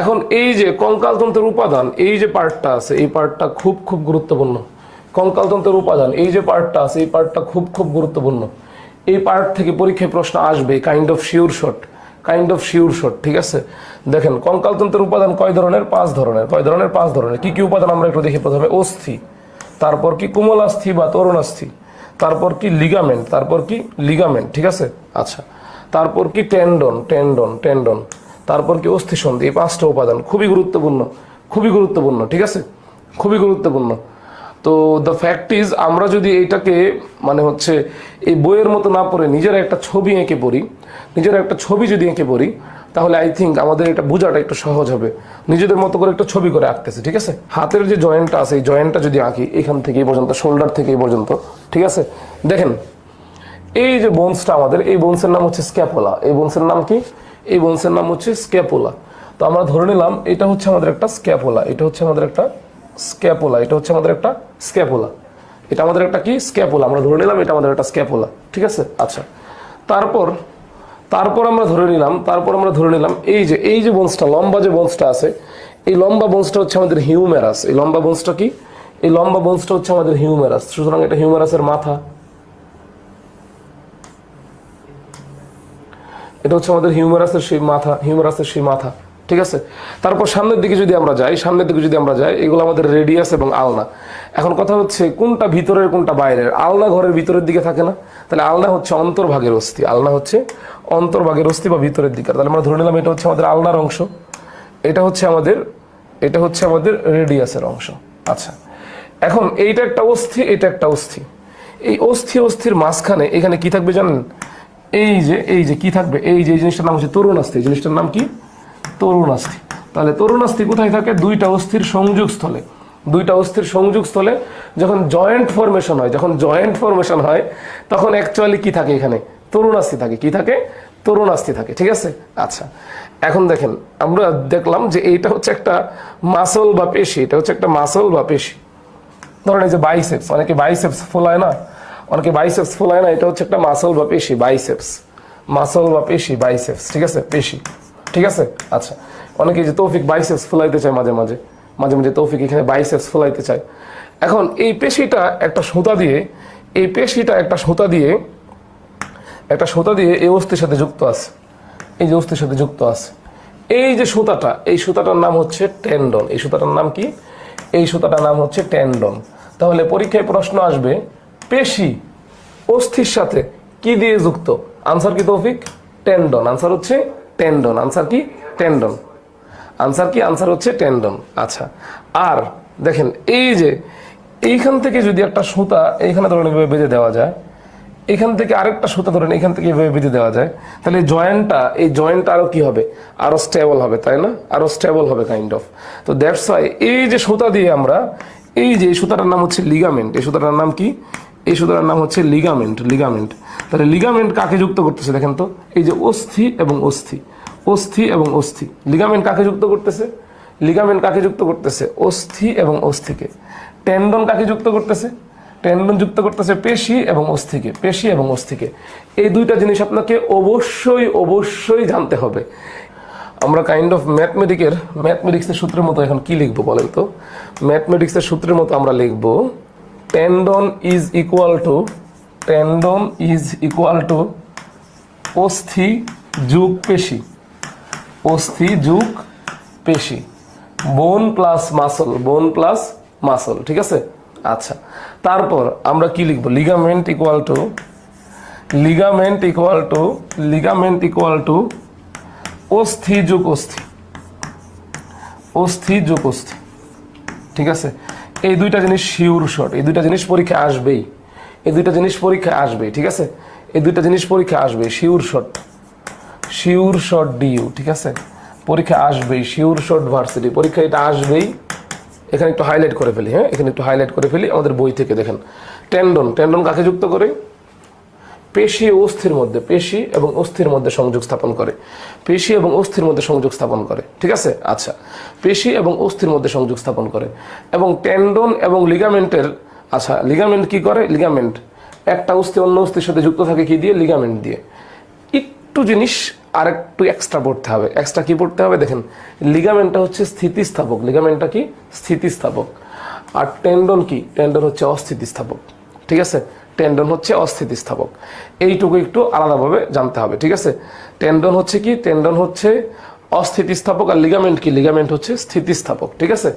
এখন এই যে কঙ্কালতন্ত্রের উপাদান, এই যে পার্টটা আছে, এই পার্টটা খুব খুব গুরুত্বপূর্ণ। কঙ্কালতন্ত্রের উপাদান, এই যে পার্টটা আছে, এই পার্টটা খুব খুব গুরুত্বপূর্ণ। এই পার্ট থেকে পরীক্ষায় প্রশ্ন আসবে kind of sure shot kind of sure shot ঠিক আছে? দেখেন, কঙ্কালতন্ত্রের উপাদান কয় ধরনের? পাঁচ ধরনের। কয় ধরনের? পাঁচ ধরনের। কি কি উপাদান আমরা একটু দেখি প্রথমে? অস্থি, তারপর কি কোমলাস্থি বা তরুণাস্থি, তারপর কি লিগামেন্ট তারপর কি লিগামেন্ট ঠিক আছে? আচ্ছা তারপর কি টেন্ডন টেন্ডন টেন্ডন তারপর কি অস্থিসন্ধি এই পাঁচটা উপাদান খুবই গুরুত্বপূর্ণ খুবই গুরুত্বপূর্ণ, ঠিক আছে? খুবই গুরুত্বপূর্ণ। তো দ্য ফ্যাক্ট ইজ আমরা যদি এইটাকে মানে হচ্ছে এই বইয়ের মতো না পড়ে, নিজের একটা ছবি এঁকে পড়ি, নিজের একটা ছবি যদি এঁকে পড়ি, তাহলে আই থিঙ্ক আমাদের এটা বোঝাটা একটু সহজ হবে। নিজেদের মতো করে একটা ছবি করে আঁকতেছে, ঠিক আছে? হাতের যে জয়েন্টটা আছে, এই জয়েন্টটা যদি আঁকি, এখান থেকে এই পর্যন্ত শোল্ডার থেকে এই পর্যন্ত, ঠিক আছে? দেখেন, এই যে বোনসটা আমাদের, এই বোনসের নাম হচ্ছে স্ক্যাপোলা এই বোনসের নাম কি? এই বোনসের নাম হচ্ছে স্ক্যাপোলা। তো আমরা ধরে নিলাম, এটা হচ্ছে আমাদের একটা স্ক্যাপোলা, এটা হচ্ছে আমাদের একটা স্ক্যাপোলা, এটা হচ্ছে আমাদের একটা স্ক্যাপোলা। এটা আমাদের একটা কি? স্ক্যাপোলা। আমরা ধরে নিলাম এটা আমাদের একটা স্ক্যাপোলা, ঠিক আছে? আচ্ছা। তারপর তারপর আমরা ধরে নিলাম, তারপর আমরা ধরে নিলাম এই যে এই যে বোনসটা লম্বা যে বোনসটা আছে, এই লম্বা বোনসটা হচ্ছে আমাদের হিউমেরাস এই লম্বা বোনসটা কি? এই লম্বা বোনসটা হচ্ছে আমাদের হিউমেরাস সুতরাং এটা হিউমেরাসের মাথা। এটা হচ্ছে আমাদের হিউমারাসের সেই মাথা হিউমারাসের সেই মাথা, ঠিক আছে? তারপর সামনের দিকে যদি আমরা যাই, সামনের দিকে যদি আমরা যাই, এগুলো আমাদের রেডিয়াস এবং আলনা। এখন কথা হচ্ছে কোনটা ভিতরের, কোনটা বাইরের? আলনা ঘরের ভিতরের দিকে থাকে না? তাহলে আলনা হচ্ছে অন্তর্ভাগের অস্থি। আলনা হচ্ছে অন্তর্ভাগের অস্থি বা ভিতরের দিকে। তাহলে আমরা ধরে নিলাম এটা হচ্ছে আমাদের আলনার অংশ। এটা হচ্ছে আমাদের, এটা হচ্ছে আমাদের রেডিয়াসের অংশ। আচ্ছা। এখন এইটা একটা অস্থি, এটা একটা অস্থি। এই অস্থি অস্থির মাঝখানে এখানে কি থাকবে জানেন? এই যে এই যে কি থাকবে? এই যে জিনিসটার নাম হচ্ছে তরুণাস্থি। এই জিনিসটার নাম কি? তরুণ তরুণাস্থি। তাহলে তরুণ তরুণাস্থি কোথায় থাকে? দুইটা অস্থির সংযোগ স্থলে। দুইটা অস্থির সংযোগ স্থলে যখন জয়েন্ট ফরমেশন হয়, যখন জয়েন্ট ফরমেশন হয়, তখন অ্যাকচুয়ালি কি থাকে এখানে? তরুণ তরুণাস্থি থাকে। কি থাকে? তরুণ তরুণাস্থি থাকে। ঠিক আছে? আচ্ছা। এখন দেখেন, আমরা দেখলাম যে এইটা হচ্ছে একটা মাসল বা পেশি। এটা হচ্ছে একটা মাসল বা পেশি। ধরেন এই যে বাইসেপস অনেকে বাইসেপস ফোলায় না? অনেকে বাইসেপস ফোলায় না, এটা হচ্ছে একটা মাসল বা পেশি বাইসেপস মাসল বা পেশি বাইসেপস ঠিক আছে? পেশি, ঠিক আছে? আচ্ছা অনেকে যে তৌফিক বাইসেপস ফোলাইতে চায় মাঝে মাঝে মাঝে মাঝে তৌফিক এখানে বাইসেপস ফোলাইতে চায়। এখন এই পেশিটা একটা সুতা দিয়ে, এই পেশিটা একটা সুতা দিয়ে, একটা সুতা দিয়ে এই অস্থির সাথে যুক্ত আছে। এই যে অস্থির সাথে যুক্ত আছে। এই যে সুতাটা, এই সুতাটার নাম হচ্ছে টেন্ডন এই সুতাটার নাম কি? এই সুতাটার নাম হচ্ছে টেন্ডন তাহলে পরীক্ষায় প্রশ্ন আসবে পেশি, অস্থির সাথে কি দিয়ে যুক্ত? আনসার কি তৌফিক? টেন্ডন আনসার হচ্ছে টেন্ডন আনসার কি? টেন্ডন আনসার কি? আনসার হচ্ছে টেন্ডন আচ্ছা। আর দেখেন, এই যে এইখান থেকে যদি একটা সুতা এইখানে ধরেন এভাবে বেঁধে দেওয়া যায়, এখান থেকে আরেকটা সুতা ধরেন এখান থেকে এভাবে বেঁধে দেওয়া যায়, তাহলে জয়েন্টটা এই জয়েন্টটা আরও কি হবে? আরও স্টেবল হবে, তাই না? আরও স্টেবল হবে কাইন্ড অফ তো দ্যাটস ওয়াই এই যে সুতা দিয়ে আমরা, এই যে সুতাটার নাম হচ্ছে লিগামেন্ট এই সুতাটার নাম কি? এই সুতাটার নাম হচ্ছে লিগামেন্ট লিগামেন্ট তাহলে লিগামেন্ট কাকে যুক্ত করতেছে দেখেন তো? এই যে অস্থি এবং অস্থি। অস্থি এবং অস্থি। লিগামেন্ট কাকে যুক্ত করতেছে? লিগামেন্ট কাকে যুক্ত করতেছে? অস্থি এবং অস্থিকে। টেন্ডন কাকে যুক্ত করতেছে? টেন্ডন যুক্ত করতেছে পেশি এবং অস্থিকে। পেশি এবং অস্থিকে। এই দুইটা জিনিস আপনাকে অবশ্যই অবশ্যই জানতে হবে। আমরা কাইন্ড অফ ম্যাথমেটিকের ম্যাথমেটিক্সের সূত্রের মতো এখন কি লিখব বলেন তো? ম্যাথমেটিক্সের সূত্রের মতো আমরা লিখব tendon is equal to tendon is equal to অস্থি যুগ পেশি অস্থি যুগ পেশি bone plus muscle bone plus muscle ঠিক আছে? আচ্ছা তারপর আমরা কি লিখব? Ligament equal to ligament equal to ligament equal to অস্থি যুগ অস্থি অস্থি যুগ অস্থি ঠিক আছে? এই দুইটা জিনিস শিউর শট এই দুইটা জিনিস পরীক্ষা আসবেই। এই দুইটা জিনিস পরীক্ষা আসবে, ঠিক আছে? এই দুইটা জিনিস পরীক্ষা আসবে sure shot sure shot due ঠিক আছে? পরীক্ষা আসবেই শিউর শর্ট ভার্সিটি পরীক্ষা এটা আসবেই। এখানে একটু হাইলাইট করে ফেলি হ্যাঁ? এখানে একটু হাইলাইট করে ফেলি, আমাদের বই থেকে দেখেন। টেন্ডন টেন্ডন কাকে যুক্ত করে? পেশি ও অস্থির মধ্যে, পেশি এবং অস্থির মধ্যে সংযোগ স্থাপন করে। পেশি এবং অস্থির মধ্যে সংযোগ স্থাপন করে, ঠিক আছে? আচ্ছা পেশি এবং অস্থির মধ্যে সংযোগ স্থাপন করে। এবং টেন্ডন এবং লিগামেন্টের আচ্ছা লিগামেন্ট কি করে? লিগামেন্ট। একটা অস্থি অন্য অস্থির সাথে যুক্ত থাকে কি দিয়ে? লিগামেন্ট দিয়ে। একটু জিনিস আর একটু এক্সট্রা পড়তে হবে। এক্সট্রা কি পড়তে হবে? দেখেন, লিগামেন্টটা হচ্ছে স্থিতিস্থাপক। লিগামেন্টটা কি? স্থিতিস্থাপক। আর টেন্ডন কি? টেন্ডন হচ্ছে অস্থিতিস্থাপক, ঠিক আছে? টেন্ডন হচ্ছে অস্থিতিস্থাপক এইটুকু একটু আলাদাভাবে জানতে হবে, ঠিক আছে? টেন্ডন হচ্ছে কি? টেন্ডন হচ্ছে অস্থিতিস্থাপক আর লিগামেন্ট কি? লিগামেন্ট হচ্ছে স্থিতিস্থাপক ঠিক আছে?